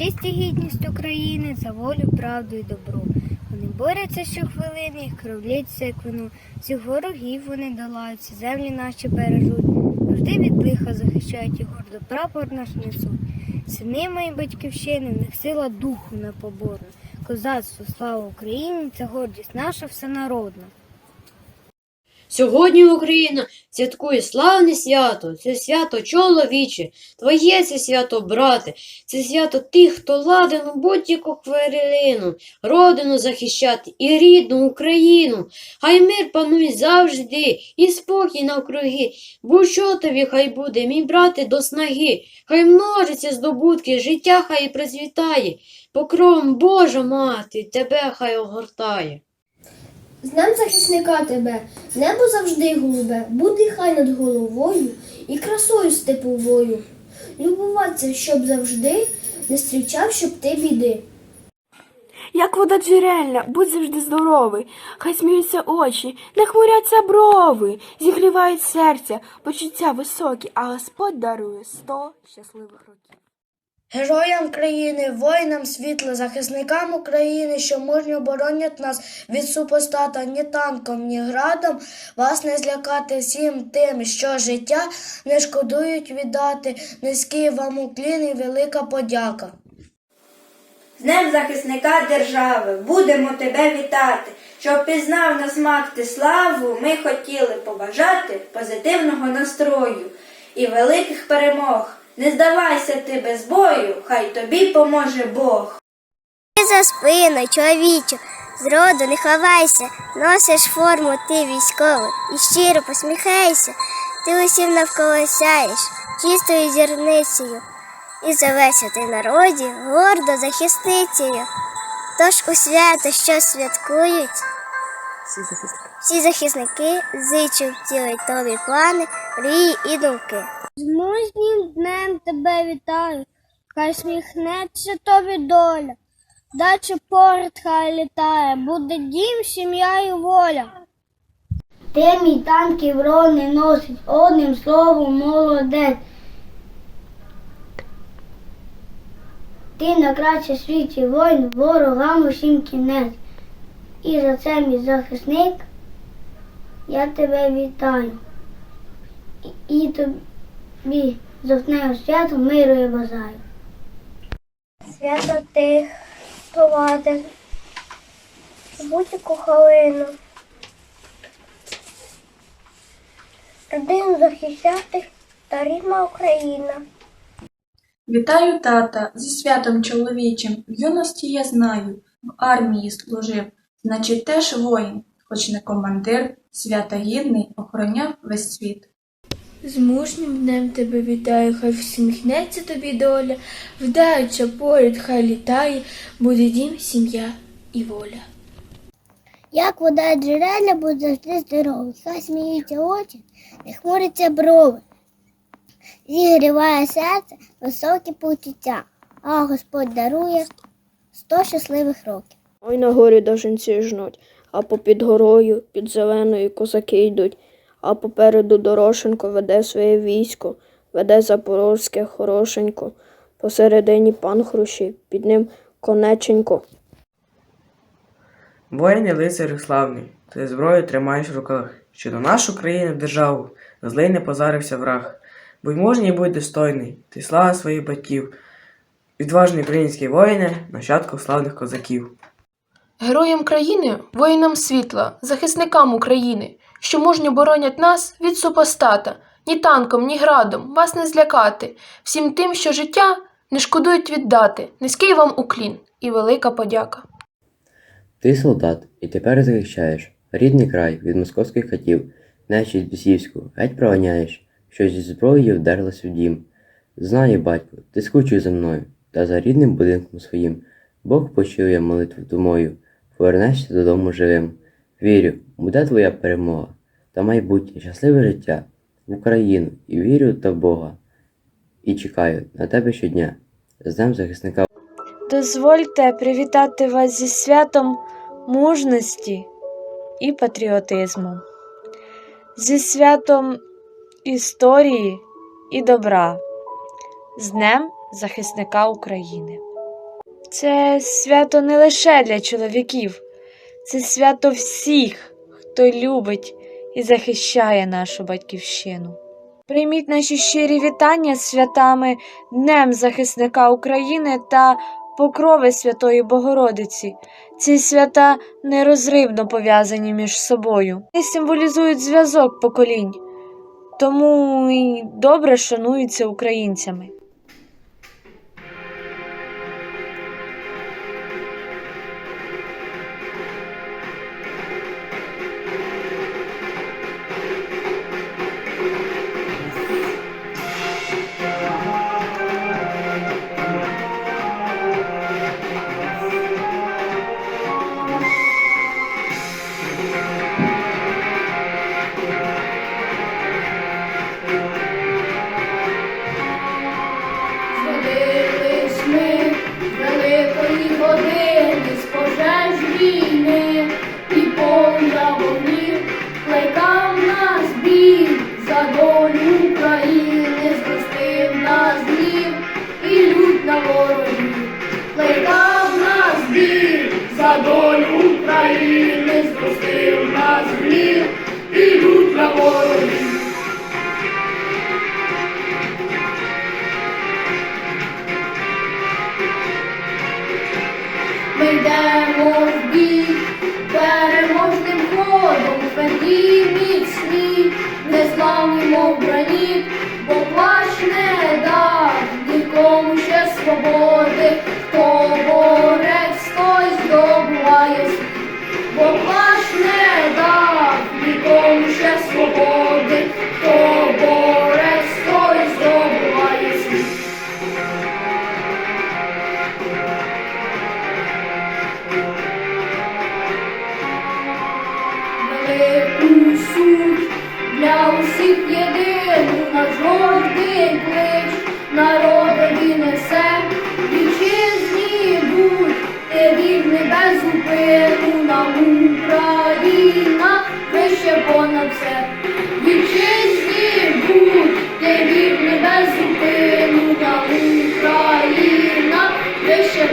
і гідність України за волю, правду і добро. Вони борються щохвилини, їх кровляться, як. Всіх ворогів вони долають, всі землі наші бережуть. Завжди від лиха захищають і гордо прапор наш несуть. Сини мої батьківщини, в них сила духу непоборна. Козацтво, слава Україні, це гордість наша всенародна. Сьогодні Україна святкує славне свято, це свято чоловіче, твоє це свято, брате, це свято тих, хто ладен у будь-яку хвилину, родину захищати і рідну Україну. Хай мир панує завжди, і спокій навкруги. Будь-що тобі хай буде, мій брате, до снаги, хай множиться здобутки, життя хай процвітає, покровом Божа мати, тебе хай огортає. З захисника тебе, небо завжди голубе, буде хай над головою і красою степовою. Любуватися, щоб завжди не зустрічав, щоб ти біди. Як вода джерельна, будь завжди здоровий, хай сміються очі, не хмуряться брови, зігрівають серця, почуття високі, а Господь дарує сто щасливих років. Героям країни, воїнам світла, захисникам України, що мужньо боронять нас від супостата ні танком, ні градом, вас не злякати всім тим, що життя не шкодують віддати. Низький вам уклін і велика подяка. З Днем захисника держави будемо тебе вітати. Щоб пізнав на смак ти славу, ми хотіли побажати позитивного настрою і великих перемог. Не здавайся ти без бою, хай тобі поможе Бог. Ти за спину, чоловічу, зроду не ховайся, носиш форму ти військовий і щиро посміхайся, ти усім навколо сяєш чистою зірницею, і зоветься ти народі гордо захисницею. Тож у свято, що святкують, всі захисники зичу втілить тобі плани, мрії і думки. З мужнім днем тебе вітаю, хай сміхнеться тобі доля. Дача поряд хай літає, буде дім, сім'я і воля. Ти мій танки врони носить, одним словом молодець. Ти на краще світі воїн, ворогам усім кінець. І за це мій захисник, я тебе вітаю. І, і тобі завтнего свято миру і бажаю. Свято тих, хто будь-яку хвилину. Родину захищати та рідна Україна. Вітаю тата зі святом чоловічим. В юності я знаю, в армії служив, значить теж воїн, хоч не командир, свята гідний, охороняв весь світ. З мужнім днем тебе вітаю, хай всміхнеться тобі доля, вдаюча поряд, хай літає, буде дім, сім'я і воля. Як вода джерельна буде завжди здорова, хай сміються очі, не хмуряться брови. Зігріває серце високі почуття, а Господь дарує сто щасливих років. Ой на горі доженці жнуть, а попід горою, під зеленою козаки йдуть, а попереду Дорошенко веде своє військо, веде запорозьке хорошенько, посередині пан Хрущі, під ним конеченько. Воїн і лицарю славний, ти зброю тримаєш в руках, що до нашу країну державу злий не позарився враг. Будь мужній, будь достойний, ти слава своїх батьків, відважний український воїне, нащадку славних козаків. Героям країни, воїнам світла, захисникам України, що мужньо боронять нас від супостата, ні танком, ні градом вас не злякати, всім тим, що життя не шкодують віддати, низький вам уклін і велика подяка. Ти солдат, і тепер захищаєш рідний край від московських катів, нечість бісівську, геть проганяєш, що зі зброєю вдерлась в дім. Знаю, батько, ти скучив за мною, та за рідним будинком своїм. Бог почує молитву думою, повернешся додому живим. Вірю, буде твоя перемога та майбутнє щасливе життя в Україну і вірю та Бога. І чекаю на тебе щодня. З Днем захисника Дозвольте привітати вас зі святом мужності і патріотизму, зі святом історії і добра, з Днем захисника України. Це свято не лише для чоловіків, це свято всіх, хто любить і захищає нашу батьківщину. Прийміть наші щирі вітання з святами Днем захисника України та Покрови Святої Богородиці. Ці свята нерозривно пов'язані між собою і символізують зв'язок поколінь, тому і добре шануються українцями. Ворогів, плекав нас бій, за долю України зростив нас гнів, і лють на ворогів. Ми йдемо в бій переможним ходом, тверді міцні, незламні мов граніт, свободи, хто борець, той здобуває бо плащ не дав нікому ще свободи, хто борець, той здобуває світ. велику суть для усіх єдину наш гордий клич народові нам Україна. Вище понад все. Вітчизні будь ти вірний без зупину нам Україна вище